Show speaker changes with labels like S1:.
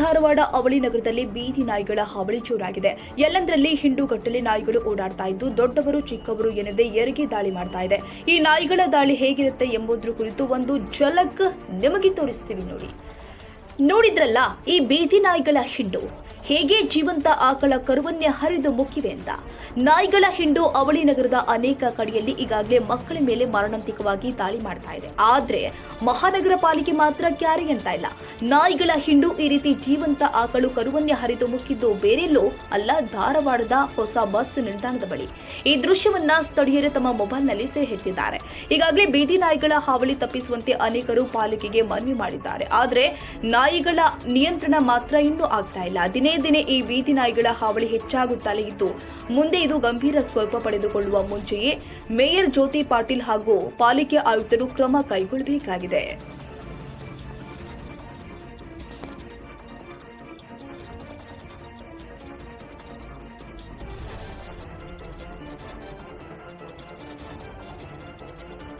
S1: ಧಾರವಾಡ ಅವಳಿ ನಗರದಲ್ಲಿ ಬೀದಿ ನಾಯಿಗಳ ಹಾವಳಿ ಜೋರಾಗಿದೆ. ಎಲ್ಲಂದ್ರಲ್ಲಿ ಹಿಂಡುಗಟ್ಟಲೆ ನಾಯಿಗಳು ಓಡಾಡ್ತಾ ಇದ್ದು, ದೊಡ್ಡವರು ಚಿಕ್ಕವರು ಎನ್ನದೇ ಎರಗಿ ದಾಳಿ ಮಾಡ್ತಾ ಇದೆ. ಈ ನಾಯಿಗಳ ದಾಳಿ ಹೇಗಿರುತ್ತೆ ಎಂಬುದ್ರ ಕುರಿತು ಒಂದು ಜಲಕ್ ನಿಮಗೆ ತೋರಿಸ್ತೀವಿ ನೋಡಿ. ನೋಡಿದ್ರಲ್ಲ, ಈ ಬೀದಿ ನಾಯಿಗಳ ಹಿಂಡು. ಹೇಗೆ ಜೀವಂತ ಆಕಳ ಕರುವನ್ನೇ ಹರಿದು ಮುಕ್ಕಿವೆ ಅಂತ ನಾಯಿಗಳ ಹಿಂಡು ಅವಳಿ ನಗರದ ಅನೇಕ ಕಡೆಯಲ್ಲಿ ಈಗಾಗಲೇ ಮಕ್ಕಳ ಮೇಲೆ ಮಾರಣಾಂತಿಕವಾಗಿ ದಾಳಿ ಮಾಡ್ತಾ ಇದೆ. ಆದ್ರೆ ಮಹಾನಗರ ಪಾಲಿಕೆ ಮಾತ್ರ ಕ್ಯಾರಿ ಅಂತ ಇಲ್ಲ. ನಾಯಿಗಳ ಹಿಂಡು ಈ ರೀತಿ ಜೀವಂತ ಆಕಳು ಕರುವನ್ನೇ ಹರಿದು ಮುಕ್ಕಿದ್ದು ಬೇರೆಲ್ಲೂ ಅಲ್ಲ, ಧಾರವಾಡದ ಹೊಸ ಬಸ್ ನಿಲ್ದಾಣದ ಬಳಿ. ಈ ದೃಶ್ಯವನ್ನ ಸ್ಥಳೀಯರು ತಮ್ಮ ಮೊಬೈಲ್ನಲ್ಲಿ ಸೆರೆ ಹಿಡಿದಿದ್ದಾರೆ ಈಗಾಗಲೇ ಬೀದಿ ನಾಯಿಗಳ ಹಾವಳಿ ತಪ್ಪಿಸುವಂತೆ ಅನೇಕರು ಪಾಲಿಕೆಗೆ ಮನವಿ ಮಾಡಿದ್ದಾರೆ. ಆದ್ರೆ ನಾಯಿಗಳ ನಿಯಂತ್ರಣ ಮಾತ್ರ ಇನ್ನೂ ಆಗ್ತಾ ಇಲ್ಲ. ದಿನೇ ದಿನೇ ಈ ಬೀದಿ ನಾಯಿಗಳ ಹಾವಳಿ ಹೆಚ್ಚಾಗುತ್ತಲೇ ಇದ್ದು, ಮುಂದೆ ಇದು ಗಂಭೀರ ಸ್ವರೂಪ ಪಡೆದುಕೊಳ್ಳುವ ಮುಂಚೆಯೇ ಮೇಯರ್ ಜ್ಯೋತಿ ಪಾಟೀಲ್ ಹಾಗೂ ಪಾಲಿಕೆ ಆಯುಕ್ತರು ಕ್ರಮ ಕೈಗೊಳ್ಳಬೇಕಾಗಿದೆ.